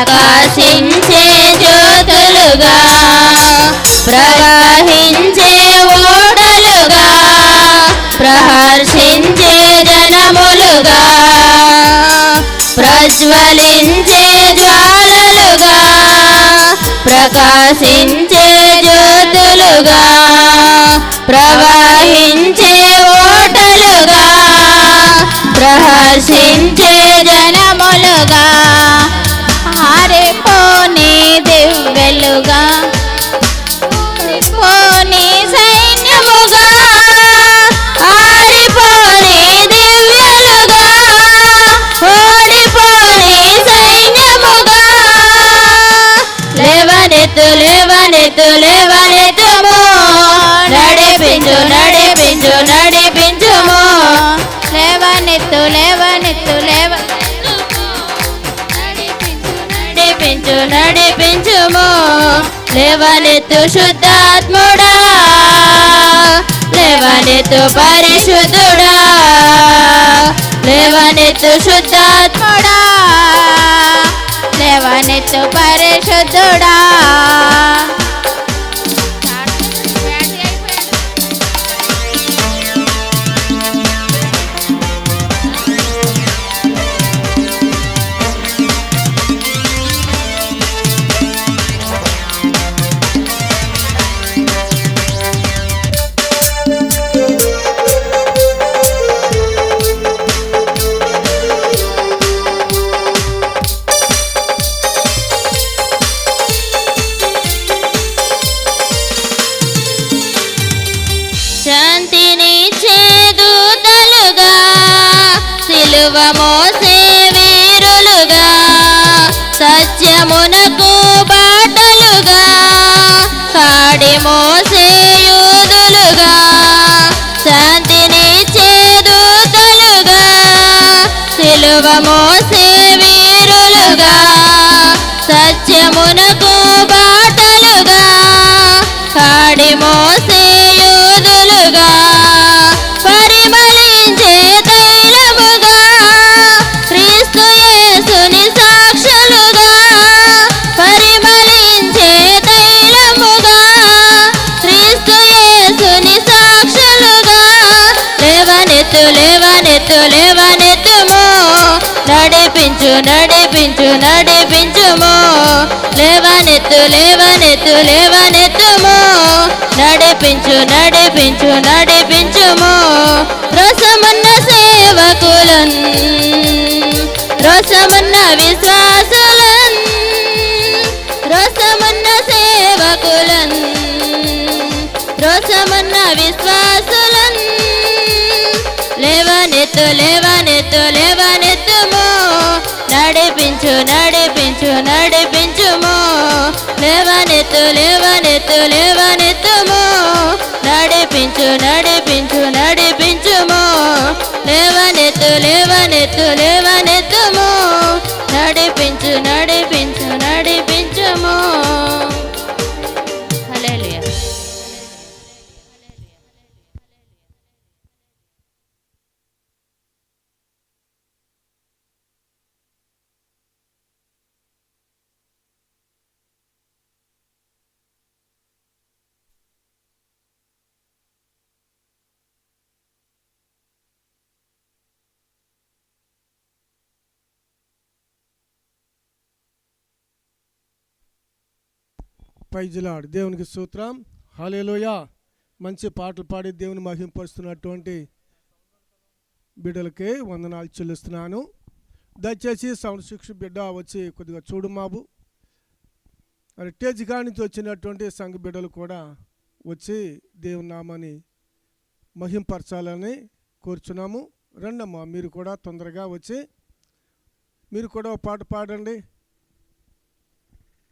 ప్రకాశించే జ్యోతులుగా ప్రవహించే ఓడలుగా ప్రహర్షించే జనములుగా ప్రజ్వలించే జ్వాలలుగా ప్రకాశించే జ్యోతులుగా ప్రవ లేవనెత్తు లేవనెత్తుము. నడిపించు నడిపించు నడిపించుము. లేవనెత్తు లేవనెత్తు లేవ. నడిపించు నడిపించుము. లేవనెత్తు శుద్ధాత్ముడా. లేవనెత్తు పరిశుద్ధుడా. లేవనెత్తు శుద్ధాత్ముడా. లేవనెత్తు పరిశుద్ధుడా. సిలువ మోసే వీరులుగా సత్యమునకు బాటలుగా కాడి మోసే యూదులుగా శాంతిని చేదూతలుగా శిలువ మోసే వీరులుగా సత్యమునకు బాటలుగా కాడి మోసే నడిపించు నడిపించుము. లేవనెత్తు లేవనెత్తు లేవనెత్తుము. నడిపించు నడిపించు నడిపించుము. రసమున్న సేవకులన్ రసమున్న విశ్వాసులన్ రసమున్న సేవకులన్ రసమున్న విశ్వాసులన్. లేవనెత్తు లేవ నడిపించు నడిపించు నడిపించుము. లేవనెత్తు లేవనెత్తు లేవనెత్తుము. నడిపించు నడిపించు నడిపించుము. లేవనెత్తు లేవనెత్తు లే పైజిలాడు దేవునికి సూత్రం హాలేలోయ మంచి పాటలు పాడి దేవుని మహింపరుస్తున్నటువంటి బిడ్డలకే వందనాలు చెల్లిస్తున్నాను. దయచేసి సౌండ్ శిక్ష బిడ్డ వచ్చి కొద్దిగా చూడు మాబు. మరి టేజ్ నుంచి వచ్చినటువంటి సంఘ బిడ్డలు కూడా వచ్చి దేవుని నామాన్ని మహింపరచాలని కోరుచున్నాము. రండమ్మా మీరు కూడా తొందరగా వచ్చి మీరు కూడా ఒక పాట పాడండి.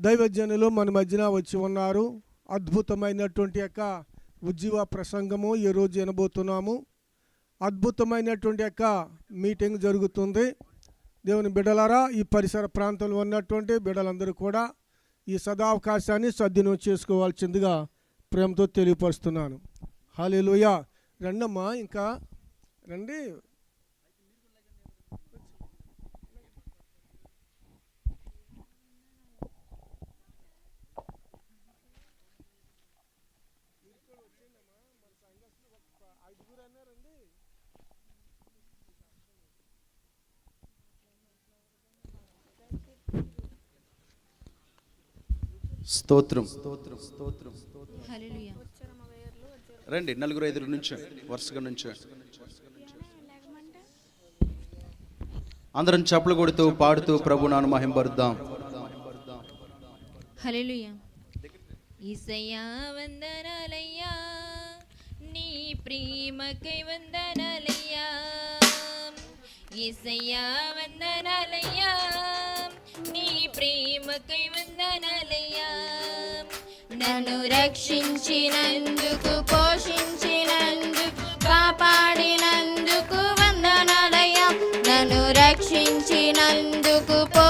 దైవజనులు మన మధ్యన వచ్చి ఉన్నారు. అద్భుతమైనటువంటి యొక్క ఉజ్జీవ ప్రసంగము ఈరోజు వినబోతున్నాము. అద్భుతమైనటువంటి యొక్క మీటింగ్ జరుగుతుంది. దేవుని బిడలారా ఈ పరిసర ప్రాంతంలో ఉన్నటువంటి బిడలందరూ కూడా ఈ సదావకాశాన్ని సద్వినియోగం చేసుకోవాల్సిందిగా ప్రేమతో తెలియపరుస్తున్నాను. హాలేలుయ రండమ్మా ఇంకా రండి. స్తోత్రం. రండి నలుగురు ఐదుగురు నుంచి వరుసగా నుంచి. అందరం చెప్పులు కొడుతూ పాడుతూ ప్రభు నాను మహింపరుద్దాం. ఈసయ్యా వందనాలయ్యా నీ ప్రేమకై వందనాలయ్యా. ఈసయ్యా వందనాలయ్యా నీ ప్రేమకై వందనాలయ్యా. రక్షించినందుకు పోషించినందుకు కాపాడినందుకు వందనాలయం నన్ను రక్షించినందుకు పో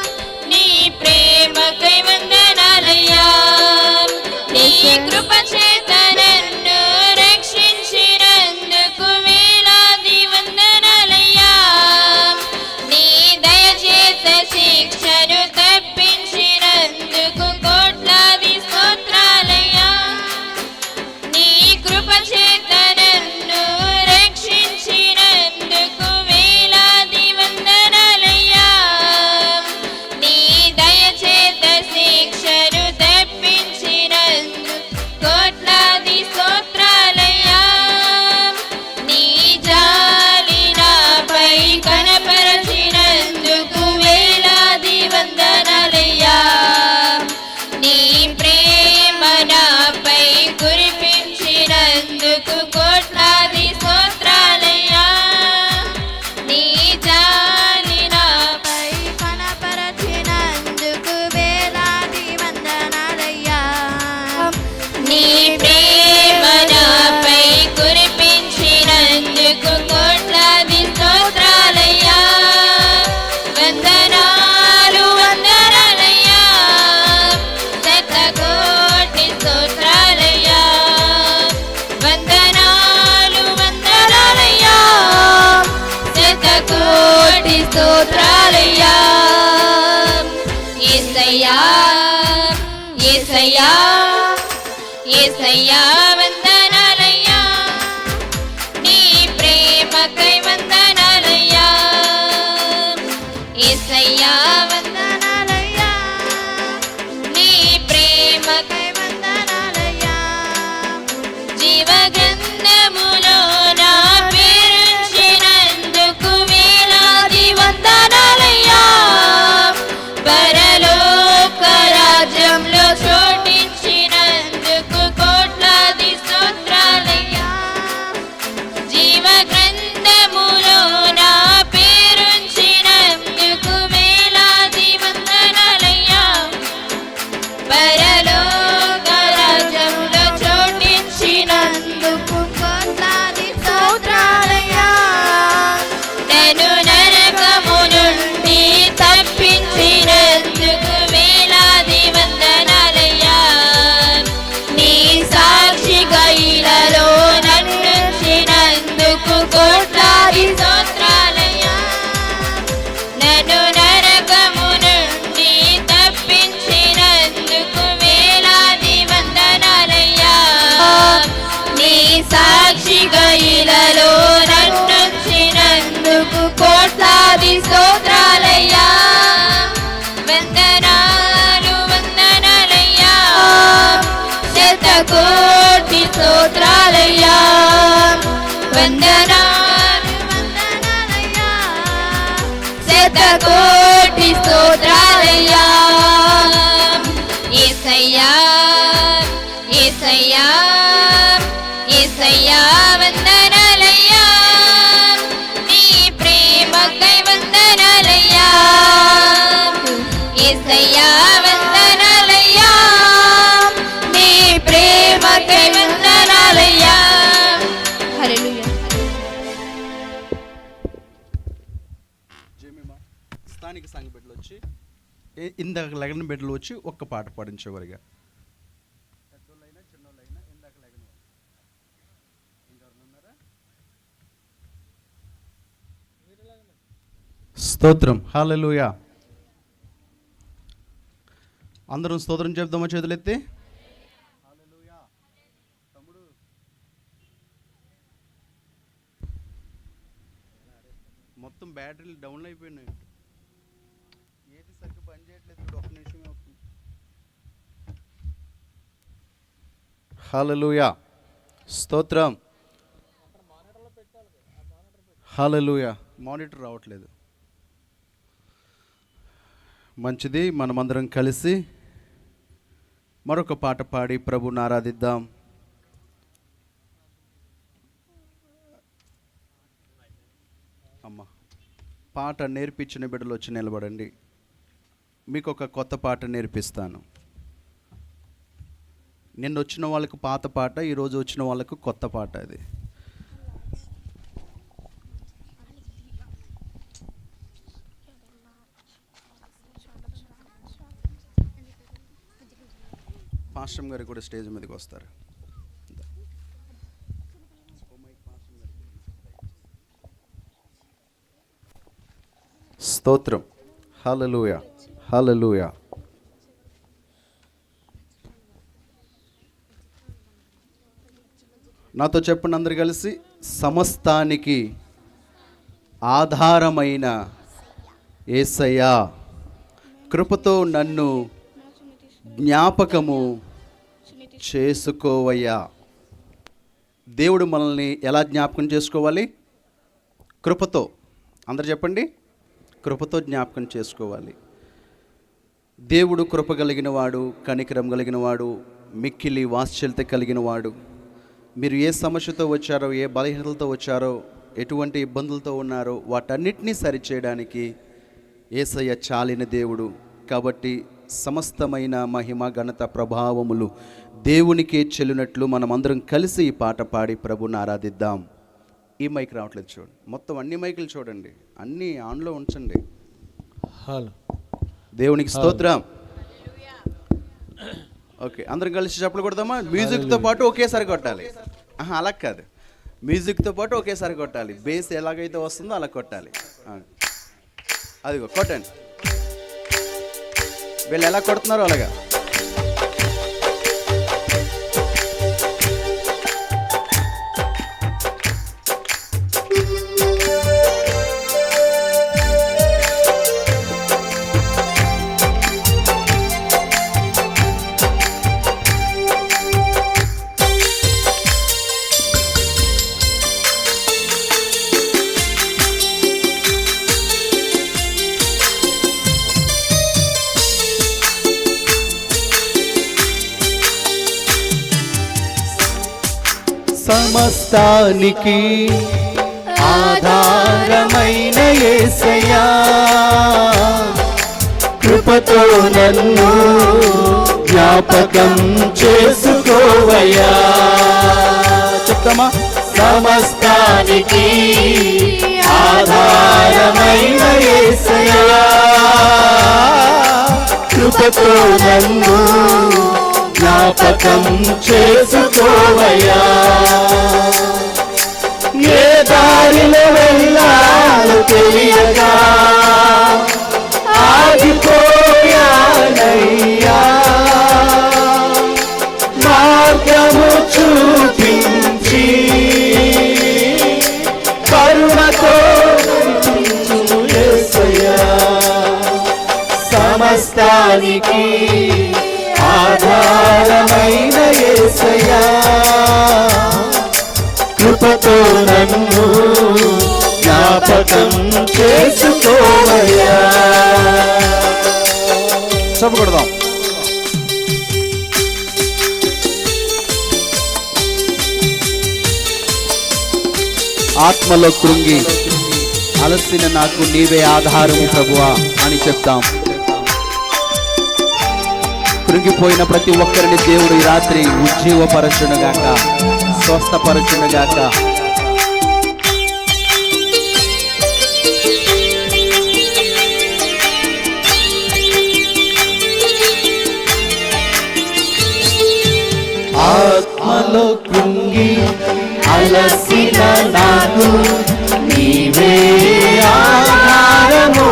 వందనాలు వందనాలయ్యా. శతకోటి స్తోత్రాలు ఇందాక లెగన్ బిడ్డలు వచ్చి ఒక్క పాట పాడించేవారుగా. స్తోత్రం. హాలలుయా. అందరం స్తోత్రం చెప్దామా చేతులెత్తి? మొత్తం బ్యాటరీలు డౌన్ అయిపోయినాయి హల్లెలూయా స్తోత్రం. హల్లెలూయా మానిటర్ రావట్లేదు. మంచిది మనమందరం కలిసి మరొక పాట పాడి ప్రభుని ఆరాధిద్దాం. అమ్మ పాట నేర్పించిన బిడ్డలు వచ్చి నిలబడండి. మీకు ఒక కొత్త పాట నేర్పిస్తాను. నిన్న వచ్చిన వాళ్ళకు పాత పాట ఈరోజు వచ్చిన వాళ్ళకు కొత్త పాట అది. పాశ్రం గారు కూడా స్టేజ్ మీదకి వస్తారు. స్తోత్రం. హల్లెలూయా. హలలుయా నాతో చెప్పండి అందరు కలిసి. సమస్తానికి ఆధారమైన ఏసయ్యా కృపతో నన్ను జ్ఞాపకము చేసుకోవయ్యా. దేవుడు మనల్ని ఎలా జ్ఞాపకం చేసుకోవాలి? కృపతో. అందరు చెప్పండి. కృపతో జ్ఞాపకం చేసుకోవాలి. దేవుడు కృప కలిగినవాడు కనికరం కలిగినవాడు మిక్కిలి వాత్సల్యత కలిగినవాడు. మీరు ఏ సమస్యతో వచ్చారో ఏ బలహీనతలతో వచ్చారో ఎటువంటి ఇబ్బందులతో ఉన్నారో వాటన్నిటినీ సరిచేయడానికి ఏసయ్య చాలిన దేవుడు. కాబట్టి సమస్తమైన మహిమ ఘనత ప్రభావములు దేవునికే చెల్లినట్లు మనమందరం కలిసి ఈ పాట పాడి ప్రభుని ఆరాధిద్దాం. ఈ మైక్ రావట్లేదు చూడండి. మొత్తం అన్ని మైకులు చూడండి. అన్నీ ఆన్లో ఉంచండి. హలో. దేవునికి స్తోత్రం. ఓకే అందరం కలిసి చెప్పలు కొడదామా? మ్యూజిక్తో పాటు ఒకేసారి కొట్టాలి. ఆహా, అలా కాదు. మ్యూజిక్తో పాటు ఒకేసారి కొట్టాలి. బేస్ ఎలాగైతే వస్తుందో అలా కొట్టాలి. అదిగో కొట్టండి. వీళ్ళు ఎలా కొడుతున్నారో అలాగా. సమస్తానికి ఆధారమైన యేసయ్యా కృపతో నన్ను జ్ఞాపకం చేసుకోవయ్యా. చెప్తామా? సమస్తానికి ఆధారమైన ఏసయా కృపతో నన్ను జ్ఞాపకం చేసుకోవయ్యా. ఏ దారిలో వెళ్ళాలో తెలియక ఆగిపోయానయ్యా. మార్గము చూపించి కరుణతో సమస్తానికి ఆధారమైన యేసయ్యా కృపతో నన్ను జ్ఞాపకం చేసుకోవయ్యా. చెప్పకూడదాం ఆత్మలో కృంగి అలసిన నాకు నీవే ఆధారము ప్రభువా అని చెప్తాం. కృంగిపోయిన ప్రతి ఒక్కరిని దేవుడు ఈ రాత్రి ఉజ్జీవపరచునుగాక. స్వస్థపరచునుగాక. ఆత్మలో కృంగి అలసిన నాకు నీవే ఆధారము.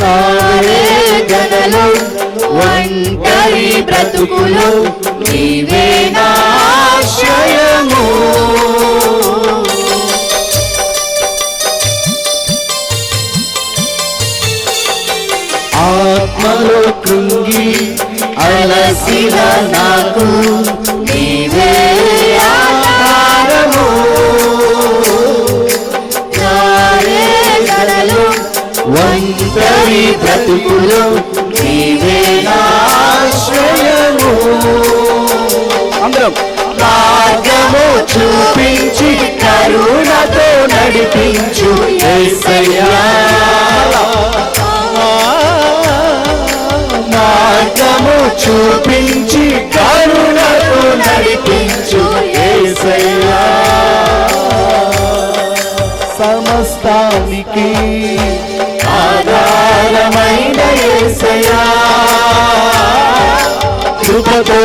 నారే గదలో బ్రతుకులు నీవే నాకు నీవే ఆధారము. నావే గదలు ఒంటరి బ్రతుకులు నీవే నాశ్రయము అందరం. మార్గము చూపించి కరుణతో నడిపించు యేసయ్యా చూపించి కరుణతో నడిపించు యేసయ్యా సమస్తానికి ఆధారమైన యేసయ్యా కృపతో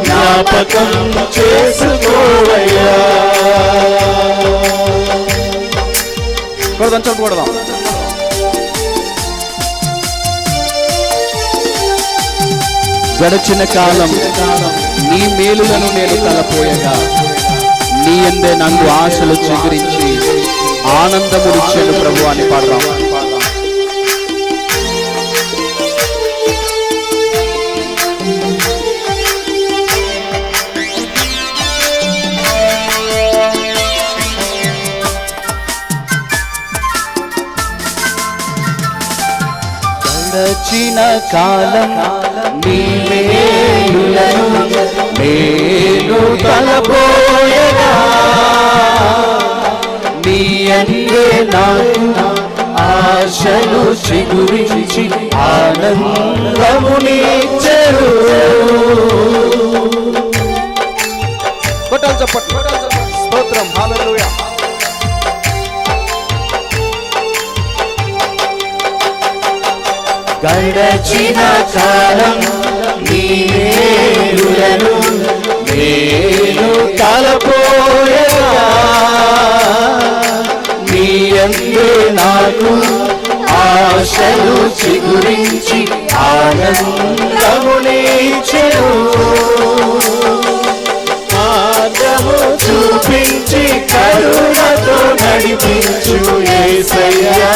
జ్ఞాపకం చేసుకోవయ్యా. కొడదాం చెప్పు గడచిన కాలం నీ మేలులను నేను తలపోయగా. నీ ఎందే నన్ను ఆశలు చిగురించి ఆనందమునిచ్చాను ప్రభు అని పాడదాం. గడచిన కాలం నీ మేలులను నేను తలపోయగా. నీ అందే నాకు ఆశలు చిగురించి ఆనందము ఆనందమునిచ్చరు కొట్టాలి చెప్పండి గడచిన కాలం నీ నేను తలపోయగా. నీ అందు నాకు ఆశలు చిగురించి ఆనందము నీచెను మార్గము చూపించి కరుణతో నడిపించు ఏసయ్యా.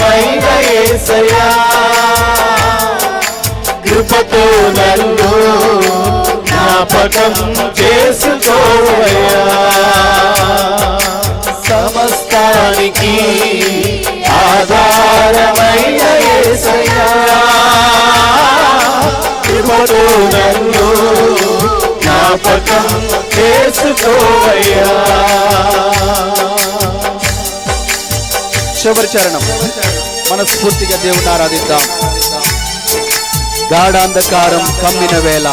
ఆధారమైన యేసయ్యా కృపతో నన్ను జ్ఞాపకం చేసుకోవయ్యా. సమస్తానికి ఆధారమైన యేసయ్యా కృపతో నన్ను జ్ఞాపకం చేసుకోవయ్యా. చివరి చరణం మనస్ఫూర్తిగా దేవుని ఆరాధిద్దాం. గాఢాంధకారం కమ్మిన వేళ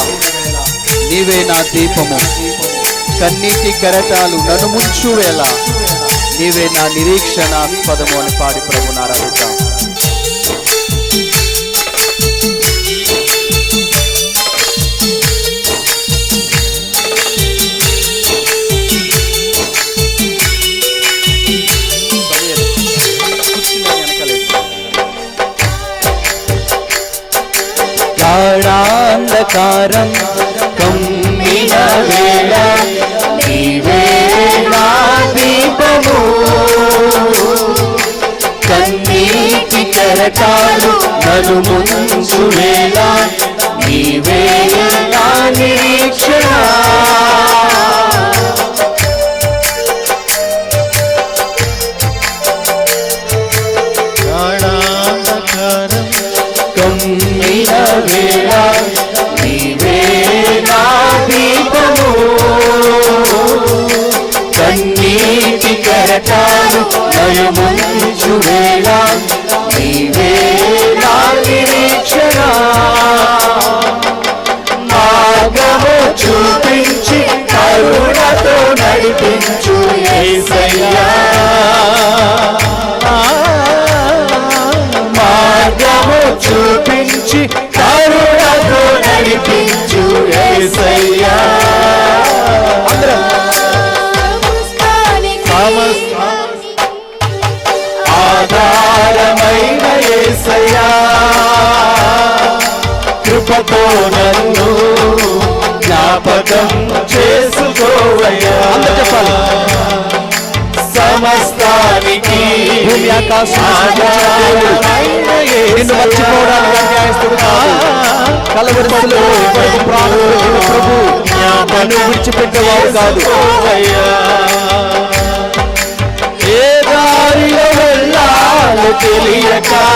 నీవే నా దీపము. కన్నీటి కెరటాలు నన్ను ముంచు వేళ నీవే నా నిరీక్షణాస్పదము అని పాడి ప్రభుని ఆరాధిద్దాం. గాఢాంధకారం కమ్మిన వేళ నీవే దీపము కన్నీటి కెరటాలు నన్ను ముంచు వేళ నీవే నిరీక్షణ భూమి నిన్ను మర్చిపోవడానికి అన్యాయస్తుడు కాదు. కలవరిస్తులో కొరకు ప్రాణం పెట్టిన ప్రభు నన్ను విడిచిపెట్టేవాడు కాదు ఏ దారిలో వెళ్ళాలో తెలియక